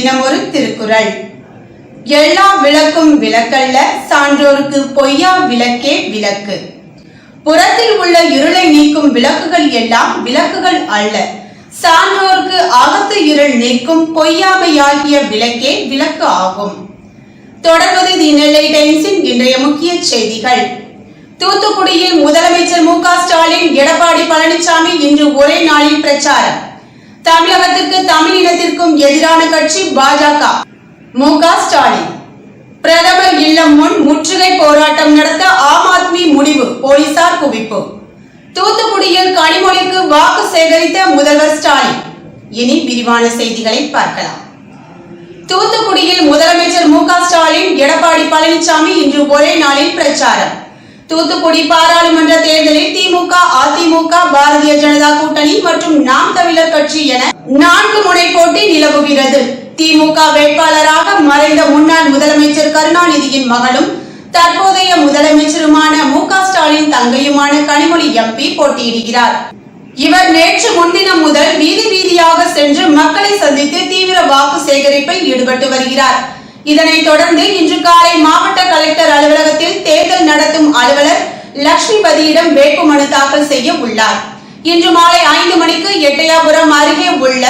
தினமொரு திருக்குறள். எல்லா விளக்கும் விளக்கல்ல சான்றோருக்கு பொய்யா விளக்கே விளக்கு. புறத்தில் உள்ள இருளை நீக்கும் விளக்குகள் எல்லாம் விளக்குகள் அல்ல. சான்றோருக்கு அகத்து இருள் நீக்கும் பொய்யாமையாகிய விளக்கே விளக்கு ஆகும். தொடர்வது தி நெல்லை டைம்ஸின் இன்றைய முக்கிய செய்திகள். தூத்துக்குடியில் முதலமைச்சர் மு க ஸ்டாலின் எடப்பாடி பழனிசாமி இன்று ஒரே நாளில் பிரச்சாரம். தமிழகத்திற்கு தமிழ் இனத்திற்கும் எதிரான கட்சி பாஜக. மு க ஸ்டாலின். பிரதமர் இல்லம் முன் முற்றுகை போராட்டம் நடத்த ஆம் ஆத்மி முடிவு போலீசார் குவிப்பு. தூத்துக்குடியில் கனிமொழிக்கு வாக்கு சேகரித்த முதல்வர் ஸ்டாலின். இனி விரிவான செய்திகளை பார்க்கலாம். தூத்துக்குடியில் முதலமைச்சர் மு க ஸ்டாலின் எடப்பாடி பழனிசாமி இன்று ஒரே நாளில் பிரச்சாரம். தூத்துக்குடி பாராளுமன்ற தேர்தலில் திமுக அதிமுக பாரதிய ஜனதா கூட்டணி மற்றும் நாம் தமிழர் கட்சி என நான்கு முனை போட்டி நிலவுகிறது. திமுக வேட்பாளராக மறைந்த முன்னாள் முதலமைச்சர் கருணாநிதியின் மகளும் தற்போதைய முதலமைச்சருமான மு க ஸ்டாலின் தங்கையுமான கனிமொழி எம்பி போட்டியிடுகிறார். இவர் நேற்று முன்தினம் முதல் வீதி வீதியாக சென்று மக்களை சந்தித்து தீவிர வாக்கு சேகரிப்பில் ஈடுபட்டு வருகிறார். இதனைத் தொடர்ந்து இன்று காலை மாவட்ட கலெக்டர் அலுவலகத்தில் தேர்தல் நடத்தும் அலுவலர் லட்சுமிபதியிடம் வேட்புமனு தாக்கல் செய்ய உள்ளார். இன்று மாலை ஐந்து மணிக்கு எட்டயாபுரம் அருகே உள்ள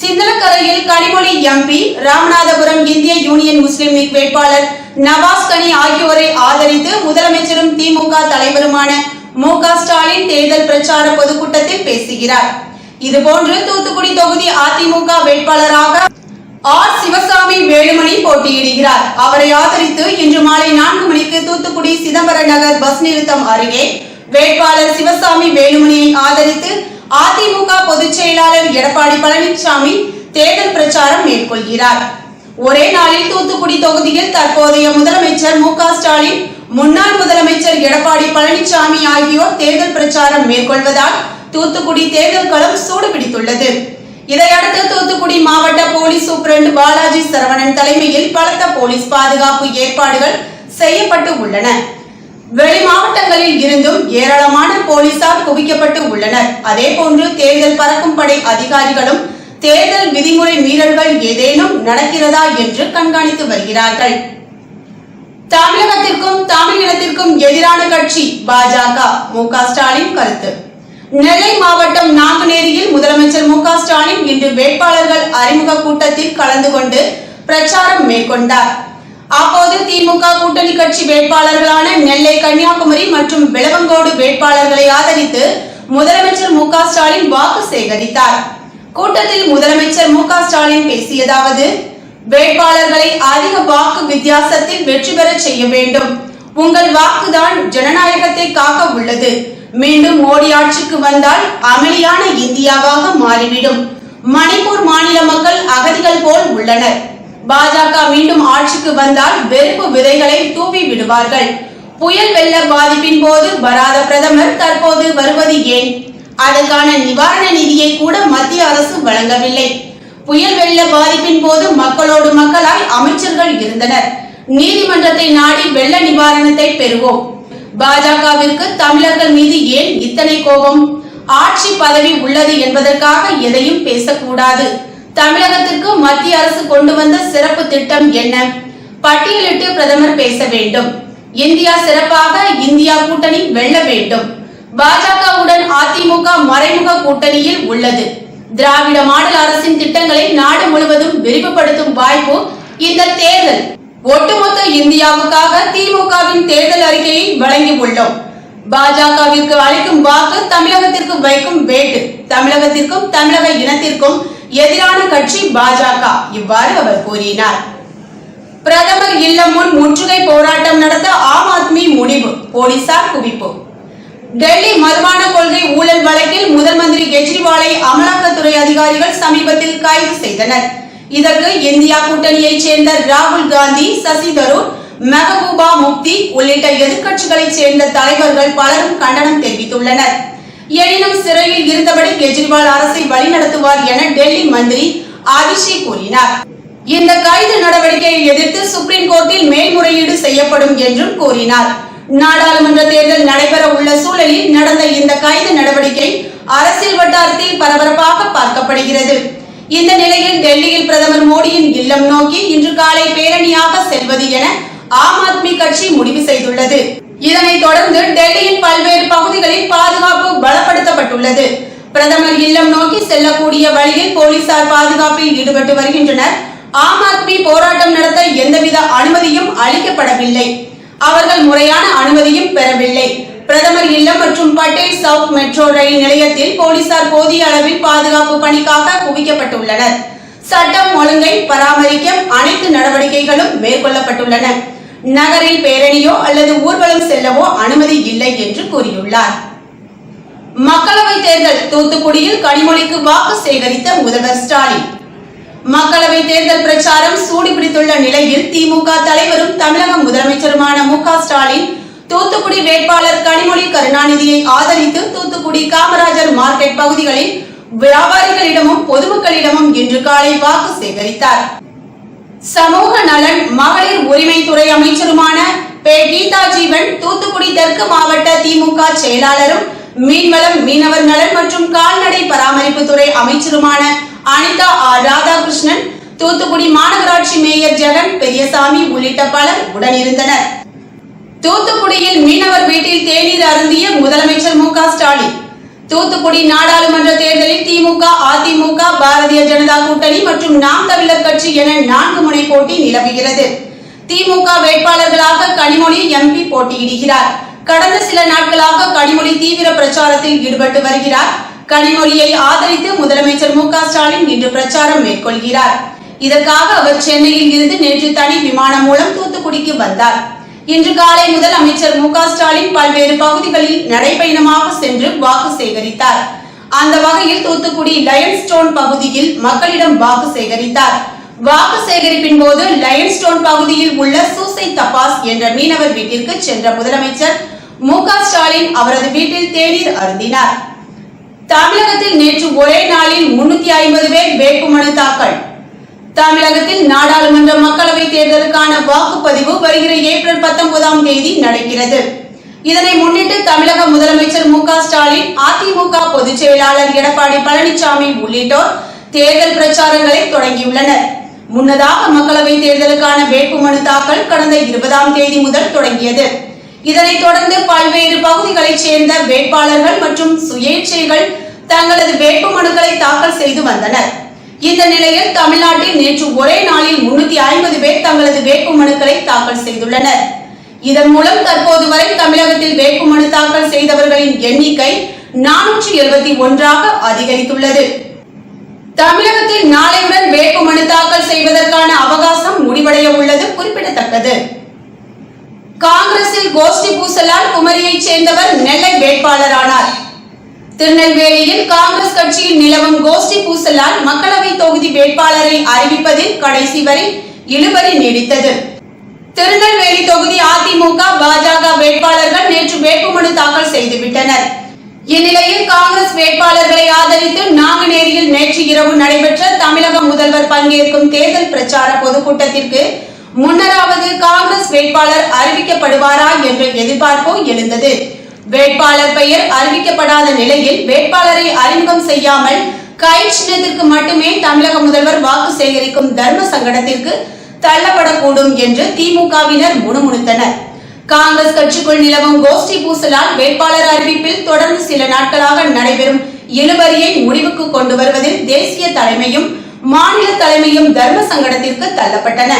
சிந்தலக்கரையில் கனிமொழி எம்பி ராமநாதபுரம் இந்திய யூனியன் முஸ்லிம் லீக் வேட்பாளர் நவாஸ் கனி ஆகியோரை ஆதரித்து முதலமைச்சரும் திமுக தலைவருமான மு க ஸ்டாலின் தேர்தல் பிரச்சார பொதுக்கூட்டத்தில் பேசுகிறார். இதுபோன்று தூத்துக்குடி தொகுதி அதிமுக வேட்பாளராக ஆர் சிவசாமி வேலுமணி போட்டியிடுகிறார். அவரை ஆதரித்து இன்று மாலை நான்கு மணிக்கு தூத்துக்குடி சிதம்பர நகர் பஸ் நிறுத்தம் அருகே வேட்பாளர் சிவசாமி வேலுமணியை ஆதரித்து அதிமுக பொதுச் செயலாளர் எடப்பாடி பழனிசாமி தேர்தல் பிரச்சாரம் மேற்கொள்கிறார். ஒரே நாளில் தூத்துக்குடி தொகுதியில் தற்போதைய முதலமைச்சர் மு ஸ்டாலின் முன்னாள் முதலமைச்சர் எடப்பாடி பழனிசாமி ஆகியோர் தேர்தல் பிரச்சாரம் மேற்கொள்வதால் தூத்துக்குடி தேர்தல் களம் சூடுபிடித்துள்ளது. இதையடுத்து தூத்துக்குடி மாவட்ட போலீஸ் சூப்பரண்ட் பாலாஜி சரவணன் தலைமையில் பலத்த போலீஸ் பாதுகாப்பு ஏற்பாடுகள் செய்யப்பட்டு உள்ளன. வெளி மாவட்டங்களில் இருந்தும் ஏராளமான போலீசார் குவிக்கப்பட்டு உள்ளனர். அதே போன்று தேர்தல் பறக்கும் படை அதிகாரிகளும் தேர்தல் விதிமுறை மீறல்கள் ஏதேனும் நடக்கிறதா என்று கண்காணித்து வருகிறார்கள். தமிழகத்திற்கும் தமிழ் இனத்திற்கும் எதிரான கட்சி பாஜக. மு ஸ்டாலின் கருத்து. நெல்லை மாவட்டம் நாங்குநேரியில் முதலமைச்சர் மு ஸ்டாலின் இன்று வேட்பாளர்கள் அறிமுக கூட்டத்தில் கலந்து கொண்டு பிரச்சாரம் மேற்கொண்டார். அப்போது திமுக கூட்டணி கட்சி வேட்பாளர்களான நெல்லை கன்னியாகுமரி மற்றும் விளவங்கோடு வேட்பாளர்களை ஆதரித்து முதலமைச்சர் மு ஸ்டாலின் வாக்கு சேகரித்தார். கூட்டத்தில் முதலமைச்சர் மு ஸ்டாலின் பேசியதாவது வேட்பாளர்களை அதிக வாக்கு வித்தியாசத்தில் வெற்றி பெறச் செய்ய வேண்டும். உங்கள் வாக்குதான் ஜனநாயகத்தை காக்க உள்ளது. மீண்டும் மோடி ஆட்சிக்கு வந்தால் அமளியான இந்தியாவாக மாறிவிடும். மணிப்பூர் மாநில மக்கள் அகதிகள் போல் உள்ளனர். பாஜக மீண்டும் ஆட்சிக்கு வந்தால் வெறுப்பு விதைகளை தூவி விடுவார்கள். புயல் வெள்ள பாதிப்பின் போது வராத பிரதமர் தற்போது வருவது ஏன்? அதற்கான நிவாரண நிதியை கூட மத்திய அரசு வழங்கவில்லை. புயல் வெள்ள பாதிப்பின் போது மக்களோடு மக்களாய் அமைச்சர்கள் இருந்தனர். நீதிமன்றத்தை நாடி வெள்ள நிவாரணத்தை பெறுவோம். பாஜகவிற்கு தமிழர்கள் மீது ஏன் இத்தனை கோபம்? ஆட்சி பதவி உள்ளது என்பதற்காக எதையும் பேசக்கூடாது. தமிழகத்திற்கு மத்திய அரசு கொண்டு வந்த சிறப்பு திட்டம் என்ன? பட்டியலிட்டு பிரதமர் பேச வேண்டும். இந்தியா சிறப்பாக இந்தியா கூட்டணி வெல்ல வேண்டும். பாஜகவுடன் அதிமுக மறைமுக கூட்டணியில் உள்ளது. திராவிட மாடல் அரசின் திட்டங்களை நாடு முழுவதும் விரிவுபடுத்தும் வாய்ப்பு இந்த தேர்தல். ஒட்டுமொத்த இந்தியாவுக்காக திமுகவின் தேர்தல் அறிக்கையை வழங்கி உள்ளோம். பாஜகவிற்கு அளிக்கும் வாக்கு தமிழகத்திற்கு வைக்கும் வேட்டு. தமிழகத்திற்கும் தமிழக இனத்திற்கும் எதிரான கட்சி பாஜக. இவ்வாறு அவர் கூறினார். பிரதமர் இல்லம் முன் முற்றுகை போராட்டம் நடத்த ஆம் ஆத்மி முடிவு. போலீசார் குவிப்பு. டெல்லி மதுபான கொள்கை ஊழல் வழக்கில் முதல் மந்திரி கெஜ்ரிவாலை அமலாக்கத்துறை அதிகாரிகள் சமீபத்தில் கைது செய்தனர். இதற்கு இந்தியா கூட்டணியைச் சேர்ந்த ராகுல் காந்தி சசி தரூர் மெஹபூபா முப்தி உள்ளிட்ட எதிர்க்கட்சிகளைச் சேர்ந்த தலைவர்கள் பலரும் கண்டனம் தெரிவித்துள்ளனர். எனினும் சிறையில் இருந்தபடி கெஜ்ரிவால் அரசை வழிநடத்துவார் என டெல்லி மந்திரி ஆதிஷி கூறினார். இந்த கைது நடவடிக்கையை எதிர்த்து சுப்ரீம் கோர்ட்டில் மேல்முறையீடு செய்யப்படும் என்றும் கூறினார். நாடாளுமன்ற தேர்தல் நடைபெற உள்ள சூழலில் நடந்த இந்த கைது நடவடிக்கை அரசியல் வட்டாரத்தில் பரபரப்பாக பார்க்கப்படுகிறது. இந்த நிலையில் டெல்லியில் பிரதமர் மோடியின் இல்லம் நோக்கி இன்று காலை பேரணியாக செல்வது என ஆம் ஆத்மி கட்சி முடிவு செய்துள்ளது. இதனைத் தொடர்ந்து டெல்லியின் பல்வேறு பகுதிகளில் பாதுகாப்பு பலப்படுத்தப்பட்டுள்ளது. பிரதமர் இல்லம் நோக்கி செல்லக்கூடிய வழியில் போலீசார் பாதுகாப்பில் ஈடுபட்டு வருகின்றனர். ஆம் ஆத்மி போராட்டம் நடத்த எந்தவித அனுமதியும் அளிக்கப்படவில்லை. அவர்கள் முறையான அனுமதியும் பெறவில்லை. பிரதமர் இல்லம் மற்றும் பட்டேல் சவுத் மெட்ரோ ரயில் நிலையத்தில் போலீசார் போதிய அளவில் பாதுகாப்பு பணிக்காக குவிக்கப்பட்டுள்ளனர். சட்டம் ஒழுங்கை பராமரிக்க அனைத்து நடவடிக்கைகளும் மேற்கொள்ளப்பட்டுள்ளன. நகரில் பேரணியோ அல்லது ஊர்வலம் செல்லவோ அனுமதி இல்லை என்று கூறியுள்ளார். மக்களவை தேர்தல் தூத்துக்குடியில் கனிமொழிக்கு வாக்கு சேகரித்த முதல்வர் ஸ்டாலின். மக்களவை தேர்தல் பிரச்சாரம் சூடுபிடித்துள்ள நிலையில் திமுக தலைவரும் தமிழக முதலமைச்சருமான மு க ஸ்டாலின் தூத்துக்குடி வேட்பாளர் கனிமொழி கருணாநிதியை ஆதரித்து தூத்துக்குடி காமராஜர் மார்க்கெட் பகுதிகளில் வியாபாரிகளிடமும் பொதுமக்களிடமும் இன்று காலை வாக்கு சேகரித்தார். சமூக நலன் மகளிர் உரிமைத்துறை அமைச்சருமான பே. கீதா ஜீவன் தூத்துக்குடி தெற்கு மாவட்ட திமுக செயலாளரும் மீன்வளம் மீனவர் நலன் மற்றும் கால்நடை பராமரிப்பு துறை அமைச்சருமான அனிதா ஆர். ராதாகிருஷ்ணன் தூத்துக்குடி மாநகராட்சி மேயர் ஜெகன் பெரியசாமி உள்ளிட்ட பலர் உடனிருந்தனர். தூத்துக்குடியில் மீனவர் வீட்டில் தேநீர் அருந்திய முதலமைச்சர் மு ஸ்டாலின். தூத்துக்குடி நாடாளுமன்ற தேர்தலில் திமுக அதிமுக பாரதிய ஜனதா கூட்டணி மற்றும் நாம் தமிழர் கட்சி என நான்கு முனை போட்டி நிலவுகிறது. திமுக வேட்பாளர்களாக கனிமொழி எம்பி போட்டியிடுகிறார். கடந்த சில நாட்களாக கனிமொழி தீவிர பிரச்சாரத்தில் ஈடுபட்டு வருகிறார். கனிமொழியை ஆதரித்து முதலமைச்சர் மு ஸ்டாலின் இன்று பிரச்சாரம் மேற்கொள்கிறார். இதற்காக அவர் சென்னையில் இருந்து நேற்று தனி விமானம் மூலம் தூத்துக்குடிக்கு வந்தார். இன்று காலை முதல் அமைச்சர் மு ஸ்டாலின் பல்வேறு பகுதிகளில் நடைபயணமாக சென்று வாக்கு சேகரித்தார். அந்த வகையில் தூத்துக்குடி லயன் ஸ்டோன் பகுதியில் மக்களிடம் வாக்கு சேகரித்தார். வாக்கு சேகரிப்பின் போது லயன் ஸ்டோன் பகுதியில் உள்ள சூசை தபாஸ் என்ற மீனவர் வீட்டிற்கு சென்ற முதலமைச்சர் மு ஸ்டாலின் அவரது வீட்டில் தேநீர் அருந்தினார். தமிழகத்தில் நேற்று ஒரே நாளில் முன்னூத்தி ஐம்பது பேர் வேட்புமனு தாக்கல். தமிழகத்தில் நாடாளுமன்ற மக்களவை தேர்தலுக்கான வாக்குப்பதிவு வருகிற ஏப்ரல் பத்தொன்பதாம் தேதி நடக்கிறது. இதனை முன்னிட்டு தமிழக முதலமைச்சர் மு க ஸ்டாலின் அதிமுக பொதுச் செயலாளர் எடப்பாடி பழனிசாமி உள்ளிட்டோர் தேர்தல் பிரச்சாரங்களை தொடங்கியுள்ளனர். முன்னதாக மக்களவை தேர்தலுக்கான வேட்புமனு தாக்கல் கடந்த இருபதாம் தேதி முதல் தொடங்கியது. இதனைத் தொடர்ந்து பல்வேறு பகுதிகளைச் சேர்ந்த வேட்பாளர்கள் மற்றும் சுயேட்சைகள் தங்களது வேட்புமனுக்களை தாக்கல் செய்து வந்தனர். இந்த நிலையில் தமிழ்நாட்டில் நேற்று ஒரே நாளில் முன்னூத்தி ஐம்பது பேர் தங்களது வேட்புமனுக்களை தாக்கல் செய்துள்ளனர். இதன் மூலம் தற்போது வரை தமிழகத்தில் வேட்புமனு தாக்கல் செய்தவர்களின் எண்ணிக்கை நானூற்றி எழுபத்தி ஒன்றாக அதிகரித்துள்ளது. தமிழகத்தில் நாளையுடன் வேட்புமனு தாக்கல் செய்வதற்கான அவகாசம் முடிவடைய உள்ளது குறிப்பிடத்தக்கது. காங்கிரசில் கோஷ்டி பூசலால் குமரியைச் சேர்ந்தவர் நெல்லை வேட்பாளரானார். திருநெல்வேலியில் காங்கிரஸ் கட்சியில் நிலவும் கோஷ்டி பூசலால் மக்களவை தொகுதி வேட்பாளரை அறிவிப்பதில் கடைசி வரை இழுபறி நீடித்தது. திருநெல்வேலி தொகுதி அதிமுக பாஜக வேட்பாளர்கள் நேற்று வேட்புமனு தாக்கல் செய்துவிட்டனர். இந்நிலையில் காங்கிரஸ் வேட்பாளர்களை ஆதரித்து நாங்குநேரியில் நேற்று இரவு நடைபெற்ற தமிழக முதல்வர் பங்கேற்கும் தேர்தல் பிரச்சார பொதுக்கூட்டத்திற்கு முன்னராவது காங்கிரஸ் வேட்பாளர் அறிவிக்கப்படுவாரா என்ற எதிர்பார்ப்பு எழுந்தது. வேட்பாளர் பெயர் அறிவிக்கப்படாத நிலையில் வேட்பாளரை அறிமுகம் செய்யாமல் கை சின்னத்திற்கு மட்டுமே தமிழக முதல்வர் வாக்கு சேகரிக்கும் தர்ம சங்கடத்திற்கு தள்ளப்படக்கூடும் என்று திமுகவினர் முணுமுணுத்தனர். காங்கிரஸ் கட்சிக்குள் நிலவும் கோஷ்டி பூசலால் வேட்பாளர் அறிவிப்பில் தொடர்ந்து சில நாட்களாக நடைபெறும் இழுபறியை முடிவுக்கு கொண்டு வருவதில் தேசிய தலைமையும் மாநில தலைமையும் தர்ம சங்கடத்திற்கு தள்ளப்பட்டன.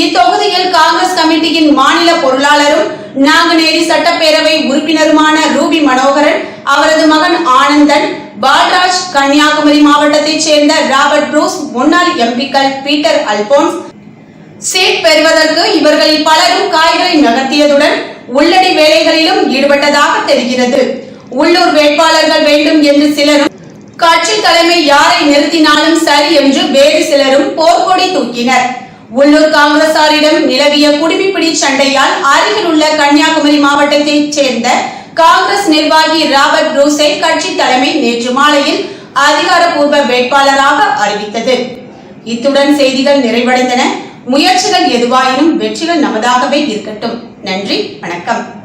இத்தொகுதியில் காங்கிரஸ் கமிட்டியின் மாநில பொருளாளரும் நாங்குநேரி சட்டப்பேரவை உறுப்பினருமான ரூபி மனோகரன் அவரது மகன் ஆனந்தன் பால்ராஜ் கன்னியாகுமரி மாவட்டத்தைச் சேர்ந்த ராபர்ட் ப்ரூஸ் முன்னாள் எம்பிக்கள் பீட்டர் அல்போன்ஸ். சீட் பெறுவதற்கு இவர்களில் பலரும் காய்களை நகர்த்தியதுடன் உள்ளடி வேலைகளிலும் ஈடுபட்டதாக தெரிகிறது. உள்ளூர் வேட்பாளர்கள் வேண்டும் என்று சிலரும் கட்சி தலைமை யாரை நிறுத்தினாலும் சரி என்று வேறு சிலரும் போர்க்கொடி தூக்கினர். உள்ளூர் காங்கிரசாரிடம் நிலவிய குடிமிப்பிடி சண்டையால் அருகில் உள்ள கன்னியாகுமரி மாவட்டத்தைச் சேர்ந்த காங்கிரஸ் நிர்வாகி ராபர்ட் ப்ரூஸை கட்சி தலைமை நேற்று மாலையில் அதிகாரப்பூர்வ வேட்பாளராக அறிவித்தது. இத்துடன் செய்திகள் நிறைவடைந்தன. முயற்சிகள் எதுவாயினும் வெற்றிகள் நமதாகவே இருக்கட்டும். நன்றி வணக்கம்.